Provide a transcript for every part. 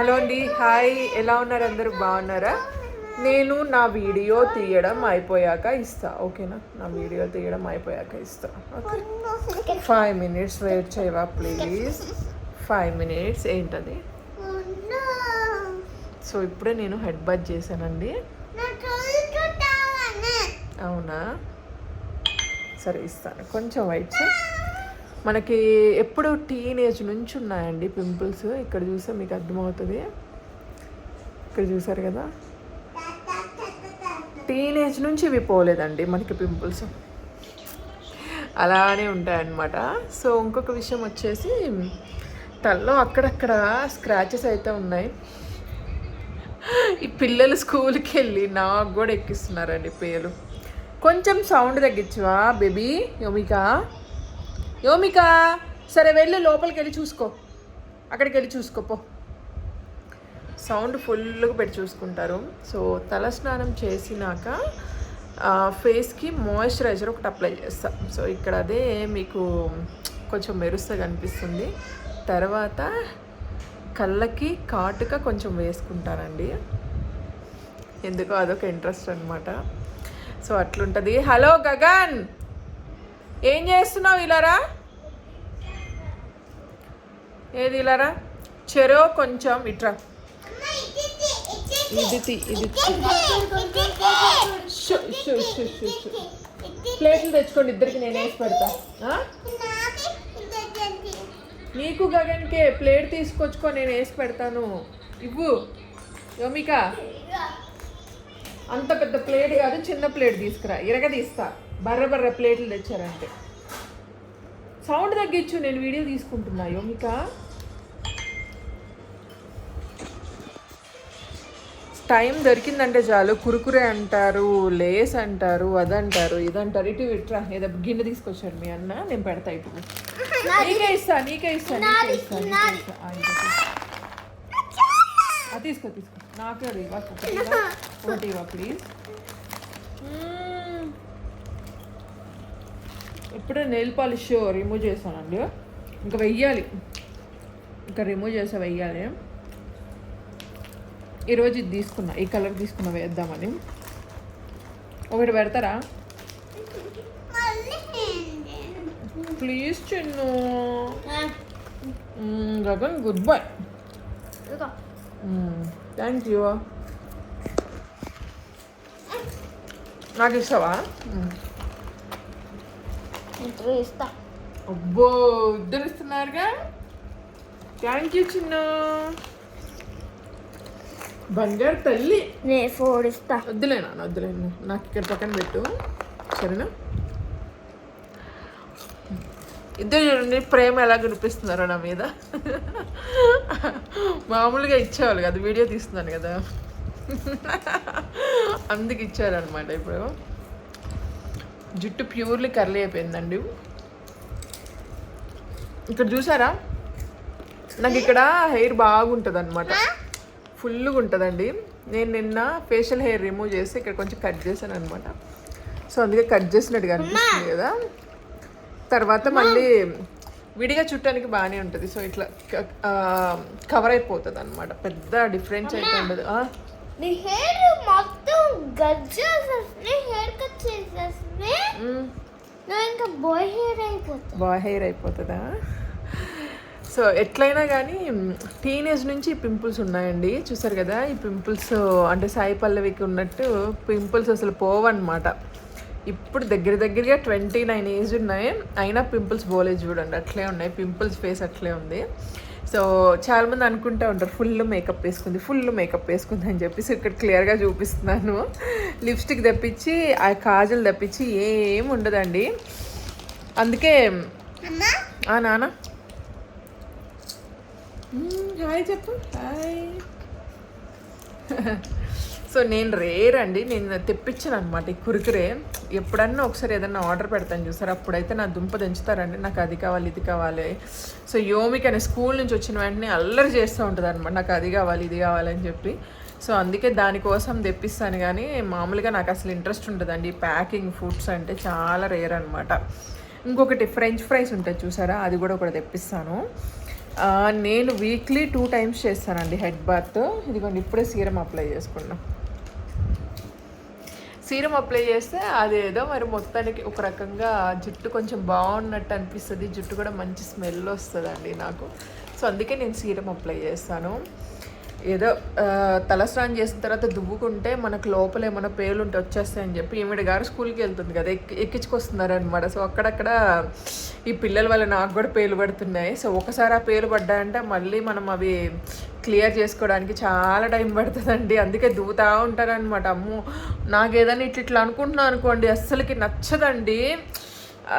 Hello అండి hi. ఎలా ఉన్నారు అందరూ? బాగున్నారా? నేను నా వీడియో తీయడం అయిపోయాక ఇస్తా ఓకేనా? నా వీడియో తీయడం అయిపోయాక ఇస్తా ఓకే? ఫైవ్ మినిట్స్ వెయిట్ చేయవా ప్లీజ్ ఫైవ్ మినిట్స్ ఏంటది? సో ఇప్పుడే నేను హెడ్ బజ్ చేశానండి. అవునా? సరే ఇస్తాను. కొంచెం వెయిట్ చేయి. మనకి ఎప్పుడు టీనేజ్ నుంచి ఉన్నాయండి పింపుల్స్ ఇక్కడ చూస్తే మీకు అర్థమవుతుంది. ఇక్కడ చూసారు కదా? టీనేజ్ నుంచి ఇవి పోలేదండి మనకి పింపుల్స్ అలానే ఉంటాయన్నమాట. సో ఇంకొక విషయం వచ్చేసి తలలో అక్కడక్కడ స్క్రాచెస్ అయితే ఉన్నాయి. ఈ పిల్లలు స్కూల్కి వెళ్ళి నాకు కూడా ఎక్కిస్తున్నారండి పేలు. కొంచెం సౌండ్ తగ్గించువా బేబీ. యోమికా యోమిక సరే వెళ్ళి లోపలికి వెళ్ళి చూసుకో. అక్కడికి వెళ్ళి చూసుకోపో సౌండ్ ఫుల్గా పెట్టి చూసుకుంటారు. సో తల స్నానం చేసినాక ఫేస్కి మాయిశ్చరైజర్ ఒకటి అప్లై చేస్తాం. సో ఇక్కడ అదే మీకు కొంచెం మెరుస్తగా కనిపిస్తుంది తర్వాత కళ్ళకి కాటుక కొంచెం వేసుకుంటారండి. ఎందుకో అదొక ఇంట్రెస్ట్ అనమాట సో అట్లుంటుంది. హలో గగన్! ఏం చేస్తున్నావు ఇలారా? ఏది ఇలారా? చెరో కొంచెం ఇట్రా. ఇది ఇది ప్లేట్లు తెచ్చుకోండి ఇద్దరికి నేను వేసి పెడతా. నీకు గగన్కే ప్లేట్ తీసుకొచ్చుకో నేను వేసి పెడతాను. ఇవ్వు. యోమిక. అంత పెద్ద ప్లేట్ కాదు చిన్న ప్లేట్ తీసుకురా. ఇరగ తీస్తా. బర్ర బర్ర ప్లేట్లు తెచ్చారంటే. సౌండ్ తగ్గించు నేను వీడియో తీసుకుంటున్నా. యోమిక. టైం దొరికిందంటే చాలు. కురుకురే అంటారు లేస్ అంటారు అదంటారు ఇదంటారు. ఇటు ఇట్రా. ఏదో గిన్నె తీసుకొచ్చాడు మీ అన్న. నేను పెడతా ఇప్పుడు. నీకే ఇస్తా నీకే ఇస్తా నీకే ఇస్తా తీసుకో. తీసుకో నాకే. ఒకటి ఇవ్వ ప్లీజ్. ఇప్పుడే నెయిల్ పాలిష్ రిమూవ్ చేశానండి. ఇంకా వెయ్యాలి. ఇంకా రిమూవ్ చేసా వెయ్యాలి. ఈరోజు ఇది తీసుకున్నా ఈ కలర్ తీసుకున్నా వేద్దామని. ఒకటి పెడతారా? Please Chinnu. Gagan good boy thank you నాకు ఇస్తావా ఇస్తా అబ్బో ఇద్దరు ఇస్తున్నారుగా థ్యాంక్ యూ చిన్న. బంగారు తల్లి. నేను ఫోర్ ఇస్తా వద్దులే నాన్న వద్దులే నాకు ఇక్కడ పక్కన పెట్టు. సరేనా? ఇద్దరు చూడండి ప్రేమ ఎలా కనిపిస్తున్నారో నా మీద. మామూలుగా ఇచ్చేవాళ్ళు కదా వీడియో తీస్తున్నాను కదా. అందుకు ఇచ్చారనమాట ఇప్పుడు. జుట్టు ప్యూర్లీ కర్లీ అయిపోయిందండి. ఇక్కడ చూసారా? నాకు ఇక్కడ హెయిర్ బాగుంటుంది అనమాట ఫుల్గా ఉంటుందండి. నేను నిన్న ఫేషియల్ హెయిర్ రిమూవ్ చేసి ఇక్కడ కొంచెం కట్ చేశాను అనమాట సో అందుకే కట్ చేసినట్టుగా అనిపిస్తుంది కదా. తర్వాత మళ్ళీ విడిగా చుట్టానికి బాగానే ఉంటుంది. సో ఇట్లా కవర్ అయిపోతుంది అనమాట పెద్ద డిఫరెన్స్ అయితే ఉండదు గజ్జేసేస్తుంది హెయిర్ కట్ చేసేస్తుంది మ్, నువ్వు ఇంకా బాయ్ హెయిర్ అయిపోతుందా. సో ఎట్లయినా కానీ టీనేజ్ నుంచి పింపుల్స్ ఉన్నాయండి. చూసారు కదా ఈ పింపుల్స్ అంటే సాయి పల్లవికి ఉన్నట్టు పింపుల్స్ అసలు పోవన్నమాట. ఇప్పుడు దగ్గర దగ్గరగా ట్వంటీ నైన్ ఏజ్ ఉన్నాయి. అయినా పింపుల్స్ పోలేదు చూడండి అట్లే ఉన్నాయి. పింపుల్స్ ఫేస్ అట్లే ఉంది. సో చాలామంది అనుకుంటూ ఉంటారు ఫుల్ మేకప్ వేసుకుంది ఫుల్ మేకప్ వేసుకుంది అని చెప్పేసి ఇక్కడ క్లియర్గా చూపిస్తున్నాను. లిప్స్టిక్ తెప్పించి ఆ కాజల్ తెప్పించి ఏం ఉండదండి. అందుకే ఆ నాన్న హాయ్ చెప్పు హాయ్. సో నేను రేర్ అండి. నేను తెప్పించాను అనమాట ఈ కురుకురే. ఎప్పుడన్నా ఒకసారి ఏదన్నా ఆర్డర్ పెడతాను చూసారు? అప్పుడైతే నా దుంప దంచుతారండి. నాకు అది కావాలి ఇది కావాలి. సో యోమిక్ అనే స్కూల్ నుంచి వచ్చిన వెంటనే అల్లరి చేస్తూ ఉంటుంది అనమాట నాకు అది కావాలి ఇది కావాలని చెప్పి. సో అందుకే దానికోసం తెప్పిస్తాను కానీ మామూలుగా నాకు అసలు ఇంట్రెస్ట్ ఉంటుందండి ప్యాకింగ్ ఫుడ్స్ అంటే చాలా రేర్ అనమాట ఇంకొకటి ఫ్రెంచ్ ఫ్రైస్ ఉంటుంది చూసారా? అది కూడా ఒకటి తెప్పిస్తాను. నేను వీక్లీ టూ టైమ్స్ చేస్తానండి హెడ్ బాత్ ఇదిగోండి ఇప్పుడే సీరం అప్లై చేసుకున్నాను సీరం అప్లై చేస్తే అదేదో మరి మొత్తానికి ఒక రకంగా జుట్టు కొంచెం బాగున్నట్టు అనిపిస్తుంది. జుట్టు కూడా మంచి స్మెల్ వస్తుందండి నాకు. సో అందుకే నేను సీరం అప్లై చేస్తాను. ఏదో తలస్నానం చేసిన తర్వాత దువ్వుకుంటే మనకు లోపల ఏమైనా పేర్లు ఉంటే వచ్చేస్తాయని చెప్పి ఈమెడ గారు స్కూల్కి వెళ్తుంది కదా ఎక్కి ఎక్కించుకొస్తున్నారు అనమాట సో అక్కడక్కడ ఈ పిల్లల వల్ల నాకు కూడా పేలు పడుతున్నాయి. సో ఒకసారి ఆ పేలు పడ్డాయంటే మళ్ళీ మనం అవి క్లియర్ చేసుకోవడానికి చాలా టైం పడుతుందండి. అందుకే దూతా ఉంటారనమాట అమ్మో నాకు ఏదైనా ఇట్లా ఇట్లా అనుకుంటున్నాను అనుకోండి అస్సలకి నచ్చదండి.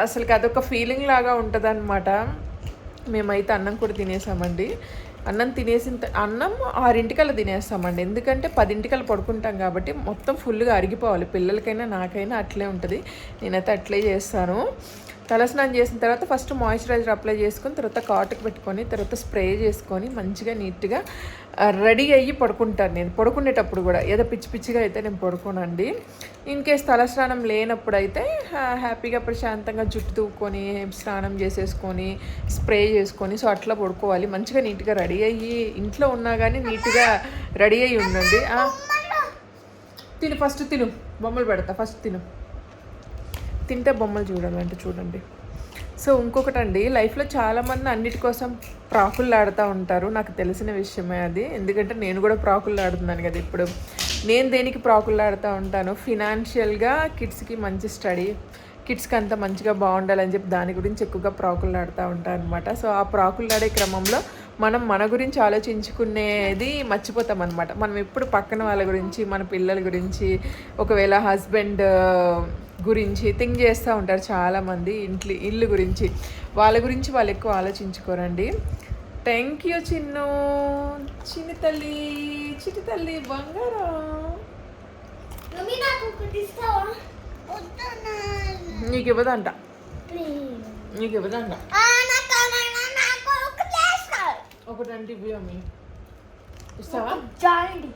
అసలుకి అదొక ఫీలింగ్ లాగా ఉంటుంది మేమైతే అన్నం కూడా తినేసామండి. అన్నం తినేసిన అన్నం ఆరింటికల్లా తినేస్తామండి. ఎందుకంటే పదింటికల్లా పడుకుంటాం కాబట్టి మొత్తం ఫుల్గా అరిగిపోవాలి. పిల్లలకైనా నాకైనా అట్లే ఉంటుంది. నేనైతే అట్లే చేస్తాను. తలస్నానం చేసిన తర్వాత ఫస్ట్ మాయిశ్చరైజర్ అప్లై చేసుకొని తర్వాత కాటుకు పెట్టుకొని తర్వాత స్ప్రే చేసుకొని మంచిగా నీట్గా రెడీ అయ్యి పడుకుంటాను నేను. పడుకునేటప్పుడు కూడా. ఏదో పిచ్చి పిచ్చిగా అయితే నేను పడుకోనండి. ఇన్ కేస్ తలస్నానం లేనప్పుడు అయితే హ్యాపీగా ప్రశాంతంగా జుట్టు తూక్కొని స్నానం చేసేసుకొని స్ప్రే చేసుకొని సో అట్లా పడుకోవాలి. మంచిగా నీట్గా రెడీ అయ్యి ఇంట్లో ఉన్నా కానీ నీట్గా రెడీ అయ్యి ఉండండి. తిను ఫస్ట్ తిను. బొమ్మలు పెడతా ఫస్ట్ తిను. తింటే బొమ్మలు చూడాలంటే చూడండి. సో ఇంకొకటి అండి లైఫ్లో చాలామంది అన్నిటి కోసం ప్రాకులు ఆడుతూ ఉంటారు. నాకు తెలిసిన విషయమే అది. ఎందుకంటే నేను కూడా ప్రాకులు ఆడుతున్నాను కదా ఇప్పుడు. నేను దేనికి ప్రాకులు ఆడుతూ ఉంటాను ఫినాన్షియల్గా కిడ్స్కి మంచి స్టడీ కిడ్స్కి అంత మంచిగా బాగుండాలని చెప్పి దాని గురించి ఎక్కువగా ప్రాకులు ఆడుతూ ఉంటాను అనమాట సో ఆ ప్రాకులు ఆడే క్రమంలో మనం మన గురించి ఆలోచించుకునేది మర్చిపోతాం అనమాట మనం ఎప్పుడు పక్కన వాళ్ళ గురించి మన పిల్లల గురించి ఒకవేళ హస్బెండ్ గురించి థింక్ చేస్తూ ఉంటారు చాలామంది ఇంట్లో ఇల్లు గురించి. వాళ్ళ గురించి వాళ్ళు ఎక్కువ ఆలోచించుకోరండి. Thank you Chinnu. చిన్ని తల్లి చిట్టి తల్లి బంగారం. నాకు ఇవ్వదంట. నీకు ఇవ్వదంట. ఒకటంటే ఇవ్వు అమ్మి. ఇస్తావా joint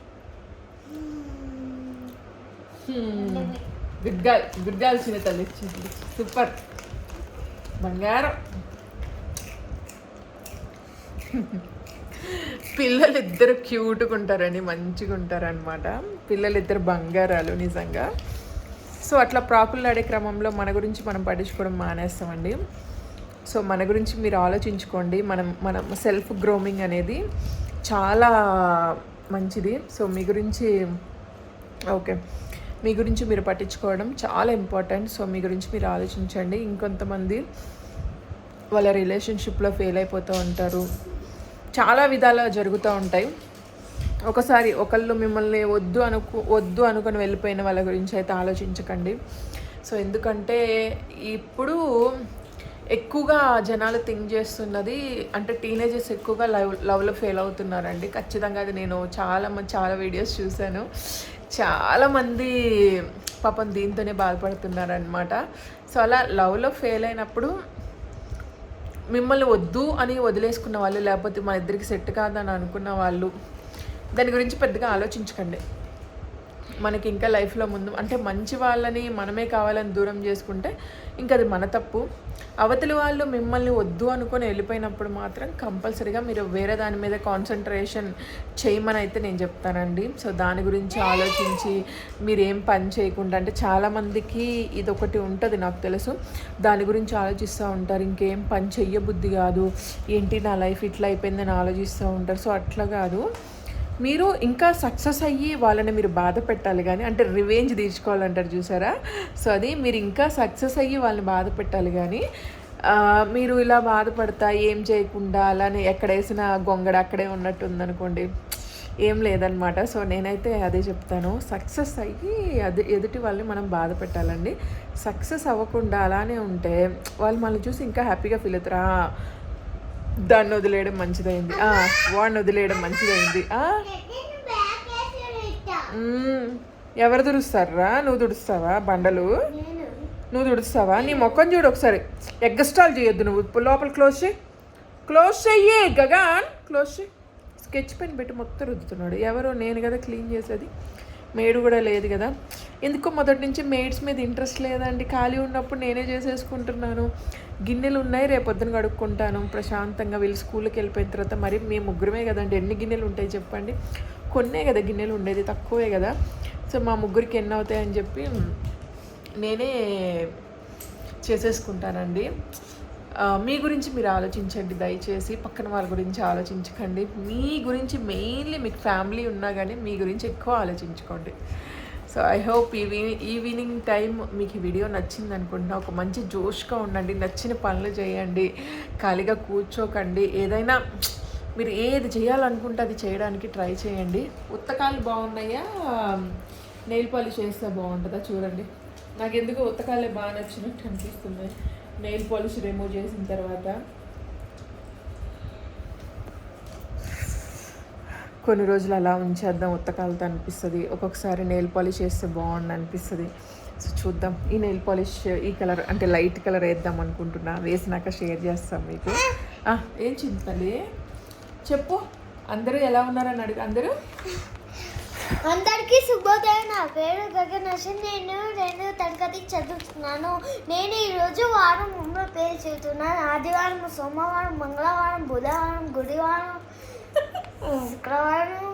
good girl good girl చిన్న తల్లి సూపర్. బంగారం. పిల్లలు ఇద్దరు క్యూట్గా ఉంటారండి మంచిగా ఉంటారనమాట పిల్లలు ఇద్దరు బంగారాలు నిజంగా. సో అట్లా ప్రాకులు ఆడే క్రమంలో మన గురించి మనం పట్టించుకోవడం మానేస్తామండి. సో మన గురించి మీరు ఆలోచించుకోండి. మనం మనం సెల్ఫ్ గ్రోమింగ్ అనేది చాలా మంచిది. సో మీ గురించి ఓకే. మీ గురించి మీరు పట్టించుకోవడం చాలా ఇంపార్టెంట్ సో మీ గురించి మీరు ఆలోచించండి. ఇంకొంతమంది వాళ్ళ రిలేషన్షిప్లో ఫెయిల్ అయిపోతూ ఉంటారు. చాలా విధాలు జరుగుతూ ఉంటాయి. ఒకసారి ఒకళ్ళు మిమ్మల్ని వద్దు అనుకు వద్దు అనుకుని వెళ్ళిపోయిన వాళ్ళ గురించి అయితే ఆలోచించకండి. సో ఎందుకంటే ఇప్పుడు ఎక్కువగా జనాలు థింక్ చేస్తున్నది అంటే టీనేజర్స్ ఎక్కువగా లవ్ లవ్లో ఫెయిల్ అవుతున్నారండి. ఖచ్చితంగా అది నేను చాలా మంది చాలా వీడియోస్ చూశాను. చాలామంది పాపం దీంతోనే బాధపడుతున్నారనమాట సో అలా లవ్లో ఫెయిల్ అయినప్పుడు మిమ్మల్ని వద్దు అని వదిలేసుకున్న వాళ్ళు లేకపోతే మా ఇద్దరికి సెట్ కాదని అనుకున్న వాళ్ళు దాని గురించి పెద్దగా ఆలోచించకండి. మనకి ఇంకా లైఫ్లో ముందు అంటే మంచి వాళ్ళని మనమే కావాలని దూరం చేసుకుంటే ఇంకా అది మన తప్పు. అవతలి వాళ్ళు మిమ్మల్ని వద్దు అనుకొని వెళ్ళిపోయినప్పుడు మాత్రం కంపల్సరీగా మీరు వేరే దాని మీద కాన్సన్ట్రేషన్ చేయమని అయితే నేను చెప్తానండి. సో దాని గురించి ఆలోచించి మీరు ఏం పని చేయకుండా అంటే చాలామందికి ఇది ఒకటి ఉంటుంది నాకు తెలుసు. దాని గురించి ఆలోచిస్తూ ఉంటారు. ఇంకేం పని చెయ్యబుద్ధి కాదు. ఏంటి నా లైఫ్ ఇట్లా అయిపోయిందని ఆలోచిస్తూ ఉంటారు. సో అట్లా కాదు. మీరు ఇంకా సక్సెస్ అయ్యి వాళ్ళని మీరు బాధ పెట్టాలి కానీ అంటే రివెంజ్ తీర్చుకోవాలంటారు చూసారా? సో అది మీరు ఇంకా సక్సెస్ అయ్యి వాళ్ళని బాధ పెట్టాలి కానీ మీరు ఇలా బాధపడతా ఏం చేయకుండా అలానే ఎక్కడ వేసిన గొంగడ అక్కడే ఉన్నట్టు ఉందనుకోండి ఏం లేదనమాట సో నేనైతే అదే చెప్తాను. సక్సెస్ అయ్యి అది ఎదుటి వాళ్ళని మనం బాధ పెట్టాలండి. సక్సెస్ అవ్వకుండా అలానే ఉంటే వాళ్ళు మనల్ని చూసి ఇంకా హ్యాపీగా ఫీల్ అవుతారు. దాన్ని వదిలేయడం మంచిదైంది. ఆ, వాడిని వదిలేయడం మంచిదైంది. ఆ, ఎవరు తుడుస్తారా? నువ్వు తుడుస్తావా? బండలు? నువ్వు తుడుస్తావా? నీ మొక్కను చూడు ఒకసారి. ఎగ్గస్టాల్ చేయొద్దు నువ్వు. లోపల క్లోజ్ చేయి. క్లోజ్ చెయ్యి గగాన్. క్లోజ్ చేయి స్కెచ్ పెన్ పెట్టి మొత్తం రుద్దుతున్నాడు. ఎవరో నేను కదా క్లీన్ చేసేది. మేడ్ కూడా లేదు కదా. ఎందుకో మొదటి నుంచి మేడ్స్ మీద ఇంట్రెస్ట్ లేదండి. ఖాళీ ఉన్నప్పుడు నేనే చేసేసుకుంటున్నాను. గిన్నెలు ఉన్నాయి రేపొద్దున కడుక్కుంటాను. ప్రశాంతంగా వీళ్ళు స్కూల్కి వెళ్ళిపోయిన తర్వాత మరి మేము ముగ్గురమే కదండి. ఎన్ని గిన్నెలు ఉంటాయి చెప్పండి? కొన్నే కదా గిన్నెలు ఉండేది తక్కువే కదా. సో మా ముగ్గురికి ఎన్ని అవుతాయని చెప్పి నేనే చేసేసుకుంటానండి. మీ గురించి మీరు ఆలోచించండి దయచేసి పక్కన వాళ్ళ గురించి ఆలోచించకండి. మీ గురించి మెయిన్లీ మీకు ఫ్యామిలీ ఉన్నా కానీ మీ గురించి ఎక్కువ ఆలోచించుకోండి. So I hope EV evening time మీకు ఈ వీడియో నచ్చింది అనుకుంటున్నా. ఒక మంచి జోష్గా ఉండండి నచ్చిన పనులు చేయండి ఖాళీగా కూర్చోకండి. ఏదైనా మీరు ఏది చేయాలనుకుంటే అది చేయడానికి ట్రై చేయండి. ఉత్తకాలు బాగున్నాయా? నెయిల్ పాలిష్ చేస్తే బాగుంటుందా? చూడండి. నాకు ఎందుకు ఉత్తకాలే బాగా నచ్చినట్టు అనిపిస్తుంది నెయిల్ పాలిష్ రిమూవ్ చేసిన తర్వాత కొన్ని రోజులు అలా ఉంచేద్దాం ఉత్తకాలతో అనిపిస్తుంది. ఒక్కొక్కసారి నెయిల్ పాలిష్ వేస్తే బాగుండు అనిపిస్తుంది. సో చూద్దాం. ఈ నెయిల్ పాలిష్ ఈ కలర్ అంటే లైట్ కలర్ వేద్దాం అనుకుంటున్నా. వేసినాక షేర్ చేస్తాం మీకు. ఏం చింతలే చెప్పు. అందరూ ఎలా ఉన్నారని అడుగు అందరూ? అందరికీ శుభోదయం. నా పేరు గగనశ నేను రెండు తరగతి చదువుతున్నాను. నేను ఈరోజు వారం ముందు పేరు చెబుతున్నాను. ఆదివారం సోమవారం మంగళవారం బుధవారం గురువారం శుక్రవారం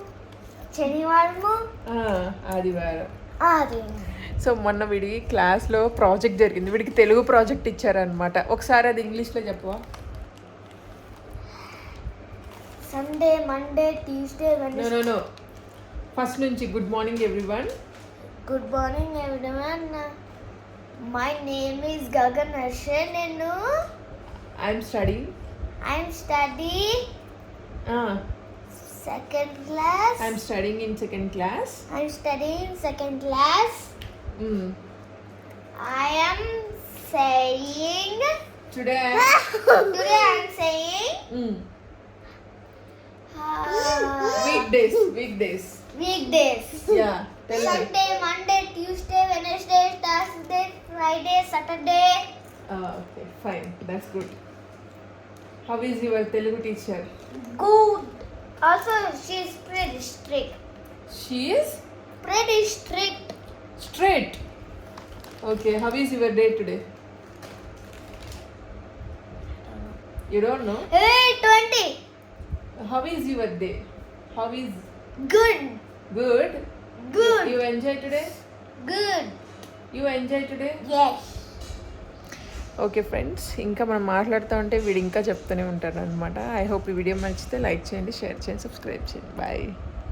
శనివారము. ఆదివారం. ఆదివారం సో మొన్న వీడికి క్లాస్లో ప్రాజెక్ట్ జరిగింది. వీడికి తెలుగు ప్రాజెక్ట్ ఇచ్చారనమాట ఒకసారి అది ఇంగ్లీష్లో చెప్పవా? Sunday Monday Tuesday no Wednesday no. No first నుంచి good morning everyone good morning everyone my name is Gagan Hershey నేను I'm study I'm study second class I'm studying in second class I'm studying second class. I am saying today today I'm saying Weekdays. Weekdays. Weekdays. Yeah. Tell Sunday, me. Monday, Tuesday, Wednesday, Thursday, Friday, Saturday. Ah, okay, fine. That's good. How is your Telugu teacher? Good. Also, she is pretty strict. She is? Pretty strict. Straight. Okay, how is your day today? You don't know? Hey, 20. How is your day? How is Good. Good Good. You enjoy today Good. You enjoy today Yes. Okay friends ఇంకా మనం మాట్లాడుతూ ఉంటే వీడు ఇంకా చెప్తూనే ఉంటాడు అనమాట I hope ఈ వీడియో నచ్చితే లైక్ చేయండి షేర్ చేయండి సబ్స్క్రైబ్ చేయండి బాయ్